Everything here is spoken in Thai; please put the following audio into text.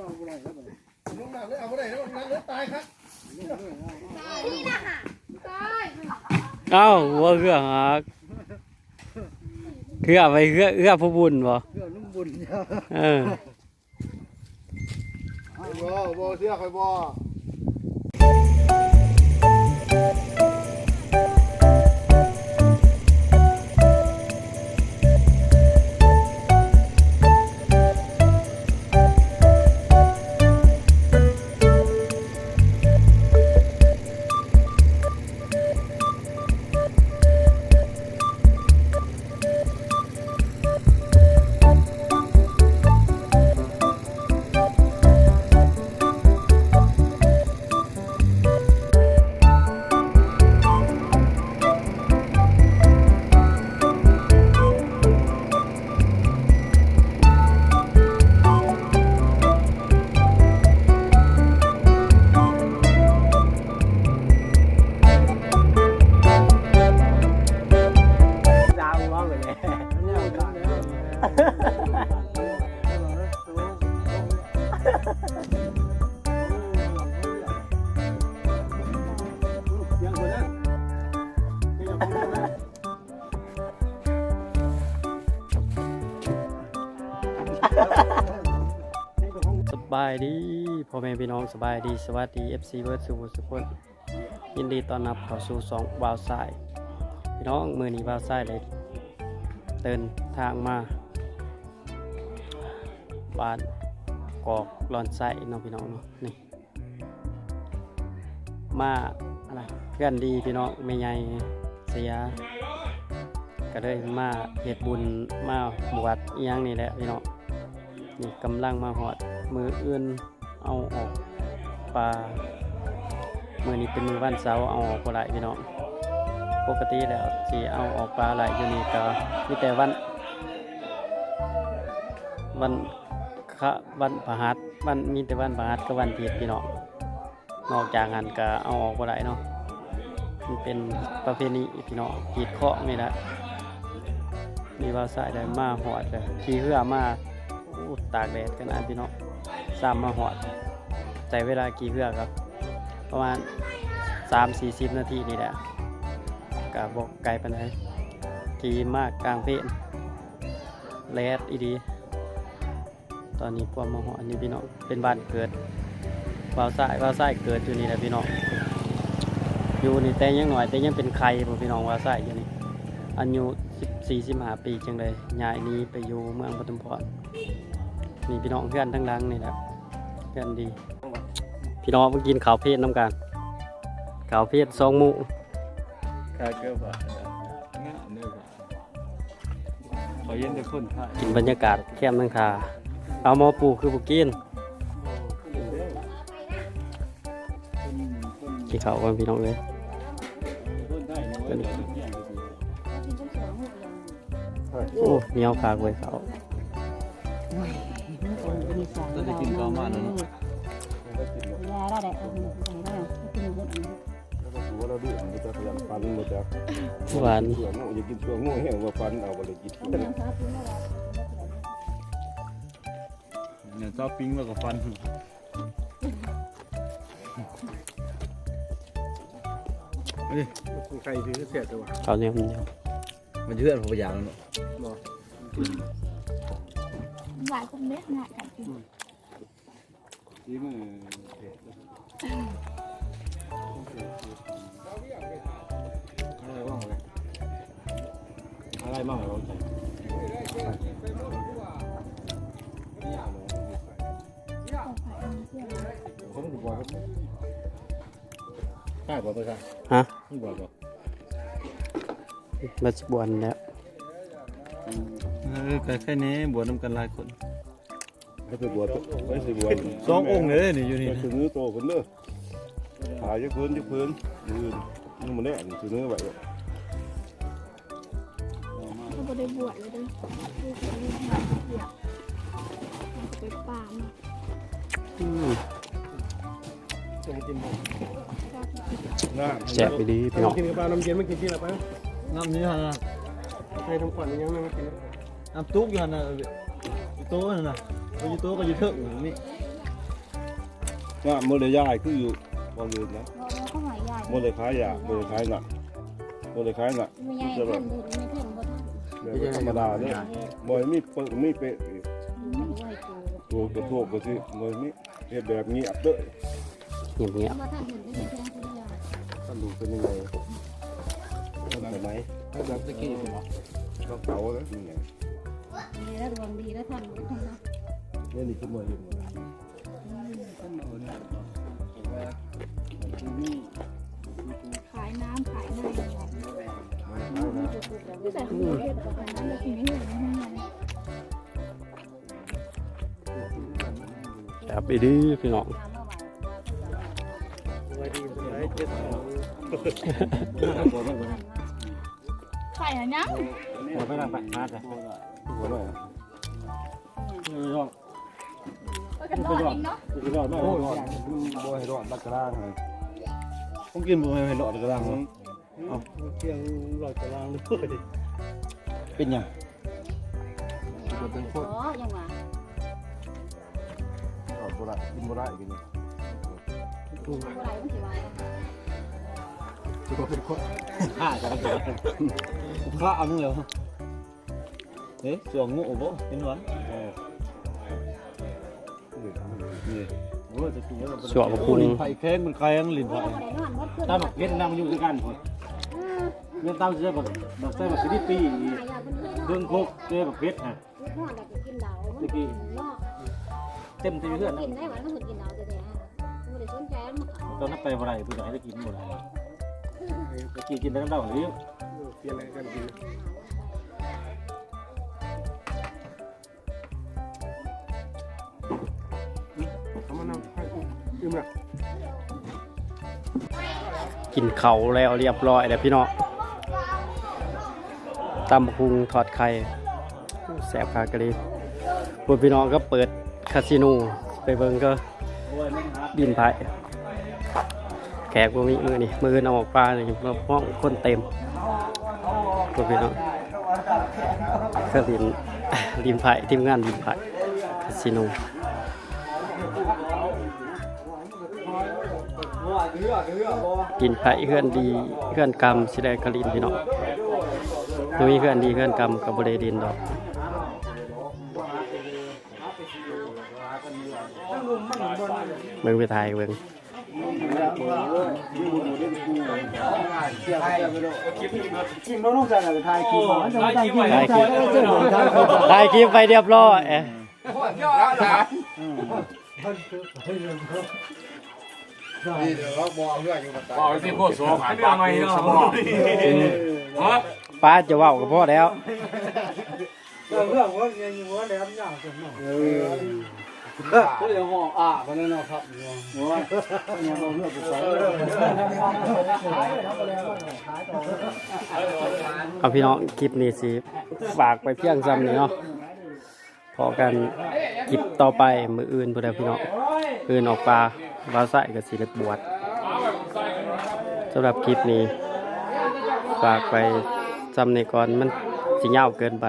ลงน้ำเลยเอาบ่ได้แล้วน้ำเลยตายครับเอ้าหัวเรือหักเรือไปเรือเรือผู้บุญบ่เรือนุ่มบุญเออบ่บ่เสียคอยบ่ บายดีพ่อแม่พี่น้องสบายดีสวัสดี FC เวิร์ดสุขสุขนยินดีต้อนรับเข้าสู่สองวาวสายพี่น้องมือนี้วาวสายเลยเดินทางมาบ้านกอกลอนไส้น้องพี่น้องเนาะนี่มาอะไรเพื่อนดีพี่น้องไม่ใหญ่เสียก็เลยมาเหตุบุญมาบวชยังนี่แหละพี่น้อง นี่กำลังมาหอด มืออื่นเอาออกปลามือนี้เป็นมือวันเสาร์เอาออกปลาพี่น้องปกติแล้วสิเอาออกปลาไหลอยู่นี่ก็มีแต่วัน วันคะวันประหัสวันมีแต่วันประหัสกับวันเทียดพี่น้องนอกจากนั้นก็เอาออกปลาไหลเนาะมันเป็นประเพณีพี่น้องกีดเคาะนี่แหละมีว่าสายได้มาหอดเลยขี่เรือมา ตากแดดกันนะพี่น้องสามมาหอดใช้เวลากี่เรือครับ ประมาณสามสี่สิบนาทีนี่แหละกะบอกไกลไปไหนใดขี่มากกลางเพนแลดอีดี ตอนนี้พวกมาหอดนี่พี่น้องเป็นบ้านเกิดวาวสายวาวสายเกิดอยู่นี่แหละพี่น้องอยู่นี่แต่ยังหน่อยแต่ยังเป็นใครบ่พี่น้องวาวสายอยู่นี่อายุ14 15ปีจังเลยย้ายนี้ไปอยู่เมืองปทุมพร มีพี่น้องเพื่อนทั้งหลังนี่แหละเพื่อนดี พี่น้องมากินข้าวเพชรน้ำกันข้าวเพชรสองหมูคาเกอร์บะง่าเนื้อบะขอเย็นแต่คนไทยกินบรรยากาศแคมป์ทั้งทาเอาหมอปูคือบุกินกินข้าวกันพี่น้องเลยคนไทยเนี่ยว่ากันอยู่โอ้เหนียวขากไว้เขา ต้องจะกินข้าวมันแล้วเนาะยาได้เอาไปได้กินหมดอันนี้ตัวเราดูมันจะพยายามฟันมาจากหวานตัวงูอยากินตัวงูแห้งว่าฟันเอาไปเลยกินเนี่ยชอบปิ้งแล้วก็ฟันใครที่เสียตัวข้าเนียวเนียวมันเชื่อผมอย่างเนาะหลายคนเม็ดน่ะกั นกินที่มืออะไรบ้างเลยอะไรบ้างเราใส่ผมถูกบอกใช่บอกไปใช่ฮะไม่บอกบอกมาสิบวันแล้วเออก็แค่นี้บวชน้ำกันหลายคน ไม่ไปบวชไม่ไปบวชสององค์เลยนี่อยู่นี่นี่นะคือเนื้อโตคนเนื้อหายจากพื้นจากพื้นยืนนี่มันแน่นี่คือเนื้อไหวเขาบ่ได้บวชเลยเด้อลูกเขาลูกหาเปียกไปป่ามาอืมจะกินบ่แจกไปดีพี่น้องกินกับปลาน้ำเย็นไม่กินที่ละปะน้ำนี้ฮะนะใครทำขวัญยังไม่กินน้ำตุ๊กอยู่ฮะนะโต๊ะน่ะนะ ไปอยู่โต๊ะก็อยู่เถอะนี่ก็โมเลยย่ายคืออยู่บ่ลืมนะเราเขาหายใหญ่โมเลยขายยาโมเลยขายหนักโมเลยขายหนักไม่ใหญ่ท่านไม่เท่งบ่ท่านแบบธรรมดาเนี่ยบ่มีเปิงมีเปะไม่ไหวตัวตัวกระโทกก็สิบ่มีเฮ็ดแบบนี้อับเด้อเงียบเงียบว่าท่านเห็นที่แท้ที่ใหญ่ท่านดูเป็นยังไงท่านไหมถ้าแบบตะกี้ผมบอกต้องเก่าแล้วนี่ไงดีแล้วดวงดีแล้วท่านท่า นี่นี่คือบ่อยู่ขายน้ำขายน้ำมันเอานะไม่ใส่ถุงเทศกับน้ำไม่กินไม่เห็นไม่เห็นจับไปดื้อพี่น้องไข่อะยังหัวไปทางปมาจ้ะหัวหน่อยไม่ยอม ก็กันรอดเองเนาะไม่ยอมไม่โอ้ยยอมบ่ให้รอดบักกระด้างเลยผมกินผมให้หลอดกระลังเอาเที่ยงหลอดกระลังด้วยเป็นยังอ๋อยังว่ารอดบ่ได้กินบ่ได้กินบ่ได้มันสิว่าฆ่าจะได้ฆ่าเอาเงี้ยเอ๊ะสวงงูบ่เป็นวัน สวกกับพุงลิ้นไผ่แข้งมันแข้งลิ้นไผ่ได้นอนบ่ขึ้นตามหมักเวียดนามอยู่ด้วยกันคนเวียดนามจะแบบแบบใส่แบบฟิลิปปินส์หายาเพิ่นเลยเครื่องโคกเจอแบบเพชรฮะลูกพ่อได้เหล้ามันเนาะเต็มที่เพื่อนนได้หวานมันกินเต้าแต่แต่บ่ได้สนใจมันเขาตอนนั้นไปบ่ได้เพื่อนให้ได้กินหมดตะกี้กินได้น้ำเต้าหรือเปลี่ยนอะไรกันกิน อิ่มละกินเขาแล้วเรียบร้อยแล้วพี่น้องตำบักหุงทอดไข่แสบคากะลีพวกพี่น้องก็เปิดคาสิโนไปเบิงก็ดินไผ่แขกบ่มีมือนี่มือเอาออกปลานี่เราห้องคนเต็มพวกพี่น้องก็ดินดินไผ่ทีมงานดินไผ่คาสิโน กินไผ่เพื่อนดีเพื่อนกรรมสิได้กะลินพี่น้องบ่มีเพื่อนดีเพื่อนกรรมกับบริดินดอกเบิ่งไปถ่ายเบิ่งกินบ่ต้องใส่อะไรทายกินบ่จะ ม่ได้กินถ่ายคลิปถ่ายคลิปไปเรียบร้อยเอ๊ะบอกที่โคตรสวยเรื่องอะไรเนาะป้าจะเว้ากับพ่อแล้วเรื่องว่ายังอยู่ว่าแล้วยากจังเนาะเออก็ยังห้องอะบ่นั่นเนาะครับโอ้ยยังบ่เลือกผู้ชายเอาพี่น้องคลิปนี้สิฝากไปเพียงซ้ำนี่เนาะพอกันคลิปต่อไปมืออื่นพุ่นเด้อพี่น้องอื่นออกปลา บาใส่กับสีเล็บวชสำหรับคลิปนี้ ฝากไปจำในก่อนมันสิยาวเกินไป